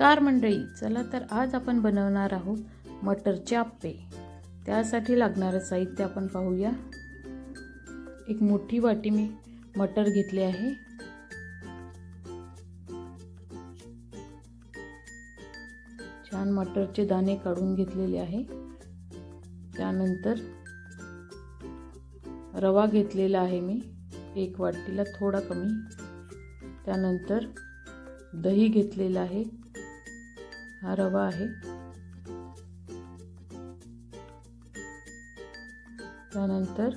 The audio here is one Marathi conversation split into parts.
नमस्कार मंडळी चला तर आज आपण बनवणार आहोत मटरचे आप्पे. त्यासाठी लागणारं साहित्य आपण पाहूया. एक मोठी वाटी मी मटर घेतले आहे. छान मटरचे दाणे काढून घेतलेले आहे. त्यानंतर रवा घेतलेला आहे मी एक वाटीला थोडा कमी. त्यानंतर दही घेतलेलं आहे. हा रवा आहे. त्यानंतर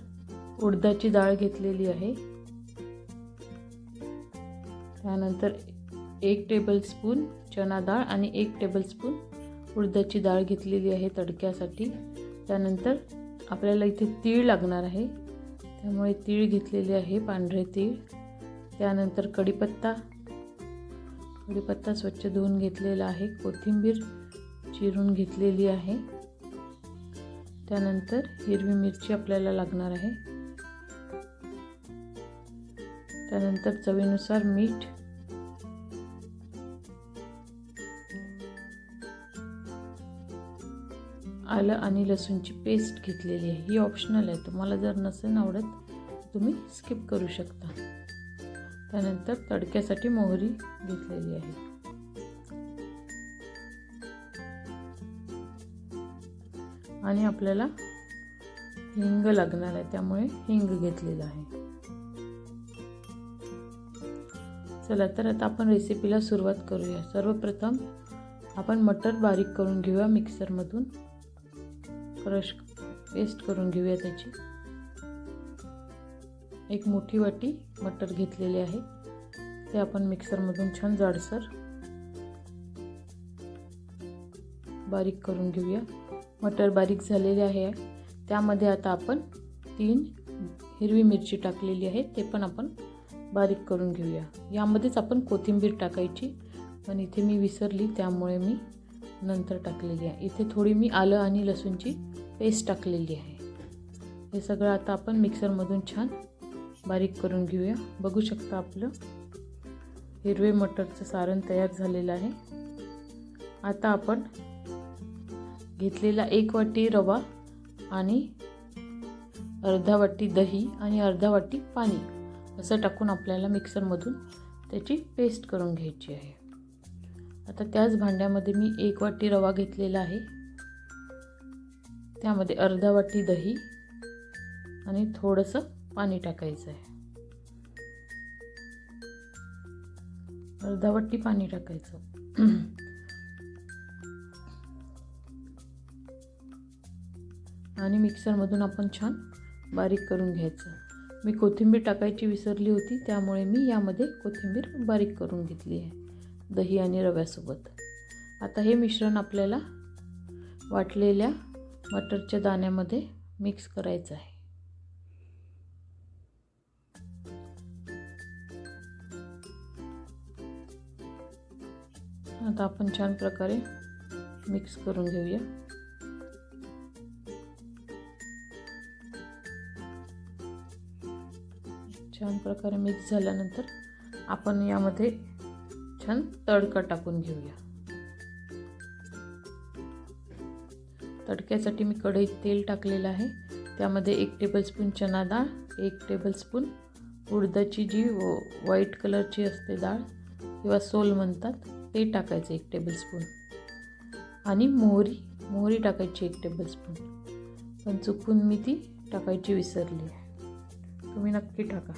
उडदाची डाळ घेतलेली आहे. त्यानंतर एक टेबलस्पून चना डाळ आणि एक टेबलस्पून उडदाची डाळ घेतलेली आहे तडक्यासाठी. त्यानंतर आपल्याला इथे तीळ लागणार आहे. त्यामुळे तीळ घेतलेली आहे पांढरे तीळ. त्यानंतर कढीपत्ता कढीपत्ता स्वच्छ धुवून घेतलेला आहे. कोथिंबीर चिरून घेतलेली आहे. त्यानंतर हिरवी मिरची आपल्याला लागणार आहे. त्यानंतर चवीनुसार मीठ. आलं आणि लसूणची पेस्ट घेतलेली आहे. ही ऑप्शनल आहे. तुम्हाला जर नसेल आवडत तुम्ही स्किप करू शकता. त्यानंतर तडक्यासाठी मोहरी घेतलेली आहे. आणि आपल्याला हिंग लागणार आहे त्यामुळे हिंग घेतलेला आहे. चला तर आता आपण रेसिपीला सुरुवात करूया. सर्वप्रथम आपण मटर बारीक करून घेऊया मिक्सरमधून क्रश पेस्ट करून घेऊया त्याची. एक मोठी वाटी मटर घेतलेली आहे. ते आपण मिक्सरमधून छान जाडसर बारीक करून घेऊया. मटर बारीक झालेले आहे. त्यामध्ये आता आपण तीन हिरवी मिरची टाकलेली आहे. ते पण आपण बारीक करून घेऊया. यामध्येच आपण कोथिंबीर टाकायची पण इथे मी विसरली त्यामुळे मी नंतर टाकलेली आहे. इथे थोडी मी आलं आणि लसूणची पेस्ट टाकलेली आहे. हे सगळं आता आपण मिक्सरमधून छान बारीक करून घेऊया. बघू शकता आपलं हिरवे मटरचं सारण तयार झालेलं आहे. आता आपण घेतलेला एक वाटी रवा आणि अर्धा वाटी दही आणि अर्धा वाटी पाणी असं टाकून आपल्याला मिक्सरमधून त्याची पेस्ट करून घ्यायची आहे. आता त्याच भांड्यामध्ये मी एक वाटी रवा घेतलेला आहे. त्यामध्ये अर्धा वाटी दही आणि थोडंसं पाणी टाकायचं आहे अर्धावट्टी पाणी टाकायचं. आणि मिक्सरमधून आपण छान बारीक करून घ्यायचं. मी कोथिंबीर टाकायची विसरली होती त्यामुळे मी यामध्ये कोथिंबीर बारीक करून घेतली आहे दही आणि रव्यासोबत. आता हे मिश्रण आपल्याला वाटलेल्या मटरच्या दाण्यामध्ये मिक्स करायचं आहे. आता आपण छान प्रकारे मिक्स करून घेऊया. छान प्रकारे मिक्स झाल्यानंतर आपण यामध्ये छान तडका टाकून घेऊया. तडक्यासाठी मी कढईत तेल टाकलेलं आहे. त्यामध्ये एक टेबलस्पून चना डाळ एक टेबलस्पून उडदाची जी व्हाईट कलरची असते डाळ किंवा सोल म्हणतात ते टाकायचं एक टेबलस्पून आणि मोहरी मोहरी टाकायची एक टेबलस्पून पण चुकून मी ती टाकायची विसरली. आहे तुम्ही नक्की टाका.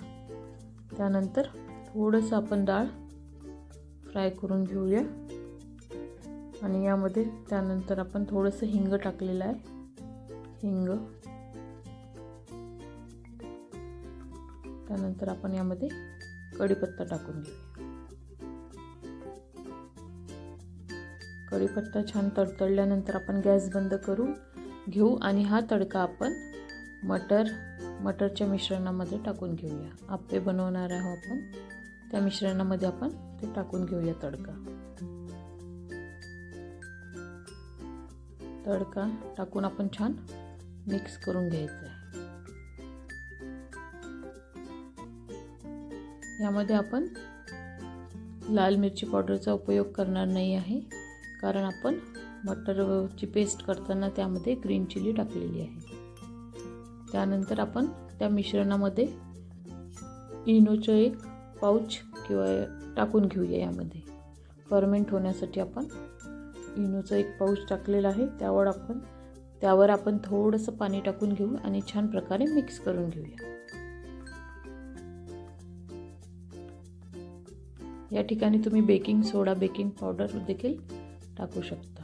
त्यानंतर थोडंसं आपण डाळ फ्राय करून घेऊया. आणि यामध्ये त्यानंतर आपण थोडंसं हिंग टाकलेलं आहे. हिंग. त्यानंतर आपण यामध्ये कढीपत्ता टाकून घेऊ. कढीपत्ता छान तडतडल्यानंतर आपण गॅस बंद करून घेऊ आणि हा तडका आपण मटर मटरच्या मिश्रणामध्ये टाकून घेऊया. आप्पे बनवणार आहोत आपण. त्या मिश्रणामध्ये आपण ते टाकून घेऊया तडका. तडका टाकून आपण छान मिक्स करून घ्यायचं आहे यामध्ये आपण लाल मिरची पावडरचा उपयोग करणार नाही आहे. कारण आपण मटरची पेस्ट करताना त्यामध्ये ग्रीन चिली टाकलेली आहे. त्यानंतर आपण त्या मिश्रणामध्ये इनोचं एक पाऊच किंवा टाकून घेऊया यामध्ये. फर्मेंट होण्यासाठी आपण इनोचं एक पाऊच टाकलेलं आहे. त्यावर आपण त्यावर आपण थोडंसं पाणी टाकून घेऊ आणि छान प्रकारे मिक्स करून घेऊया. या ठिकाणी तुम्ही बेकिंग सोडा बेकिंग पावडर देखील टाकू शकता.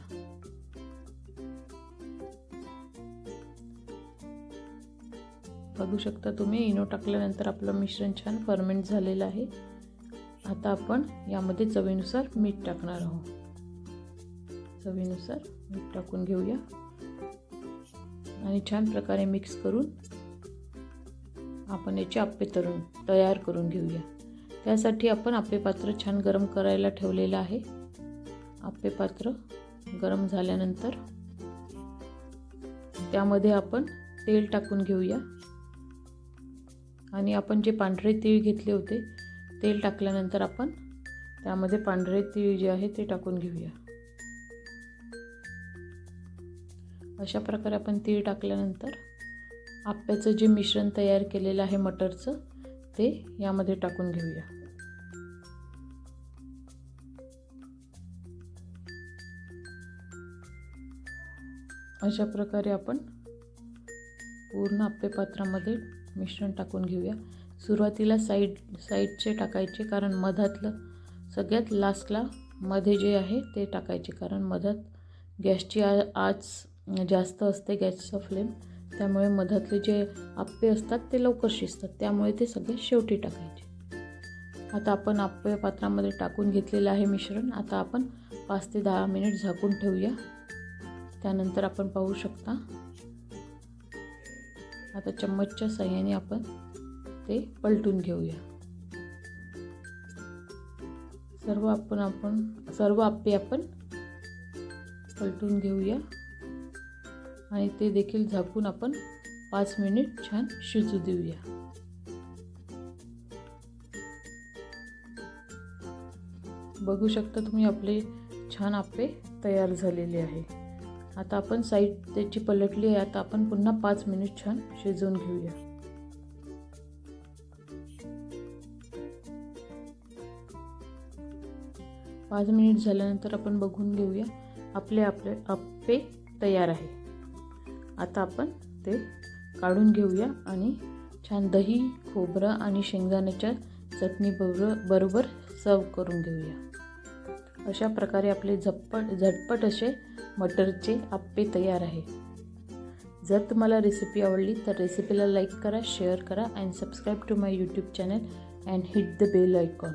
बघू शकता तुम्ही इनो टाकल्यानंतर आपलं मिश्रण छान फर्मेंट झालेलं आहे. आता आपण यामध्ये चवीनुसार मीठ टाकणार आहोत. चवीनुसार मीठ टाकून घेऊया. आणि छान प्रकारे मिक्स करून आपण याचे आप्पे तरून तयार करून घेऊया. त्यासाठी आपण आप्पे पात्र छान गरम करायला ठेवलेलं आहे. आपले पात्र गरम झाल्यानंतर त्यामध्ये आपण तेल टाकून घेऊया. आणि आपण जे पांढरे तीळ घेतले होते तेल टाकल्यानंतर आपण त्यामध्ये पांढरे तीळ जे आहे ते टाकून घेऊया. अशा प्रकारे आपण तीळ टाकल्यानंतर आप्याचं जे मिश्रण तयार केलेलं आहे मटरचं ते यामध्ये टाकून घेऊया. अशा प्रकारे आपण पूर्ण आप्पे पात्रामध्ये मिश्रण टाकून घेऊया. सुरुवातीला साईड साईडचे टाकायचे कारण मधातलं सगळ्यात लास्टला मध्ये जे आहे ते टाकायचे कारण मधात गॅसची आ आज जास्त असते गॅसचा फ्लेम त्यामुळे मधातले जे आप्पे असतात ते लवकर शिजतात. त्यामुळे ते सगळे शेवटी टाकायचे. आता आपण आप्पे पात्रामध्ये टाकून घेतलेलं आहे मिश्रण. आता आपण पाच ते दहा मिनिट झाकून ठेवूया. त्यानंतर आपण पाहू शकता. आता चम्मचच्या साह्याने आपण ते पलटून घेऊया. सर्व आपण आपण सर्व आप्पे आपण पलटून घेऊया. आणि ते देखील झाकून आपण पाच मिनिट छान शिजू देऊया. बघू शकता तुम्ही आपले छान आप्पे तयार झालेले आहे. आता आपण साईड त्याची पलटली आहे. आता आपण पुन्हा पाच मिनिट छान शिजवून घेऊया. पाच मिनिट झाल्यानंतर आपण बघून घेऊया. आपले आपले आप्पे तयार आहे. आता आपण ते काढून घेऊया आणि छान दही खोबरं आणि शेंगदाण्याच्या चटणी बरोबर बरोबर सर्व करून घेऊया. अशा प्रकारे आपले झप्पट झटपट असे मटरचे आप्पे तयार आहे. जर तुम्हाला रेसिपी आवडली तर रेसिपीला लाईक करा शेअर करा and subscribe to my YouTube channel and hit the bell icon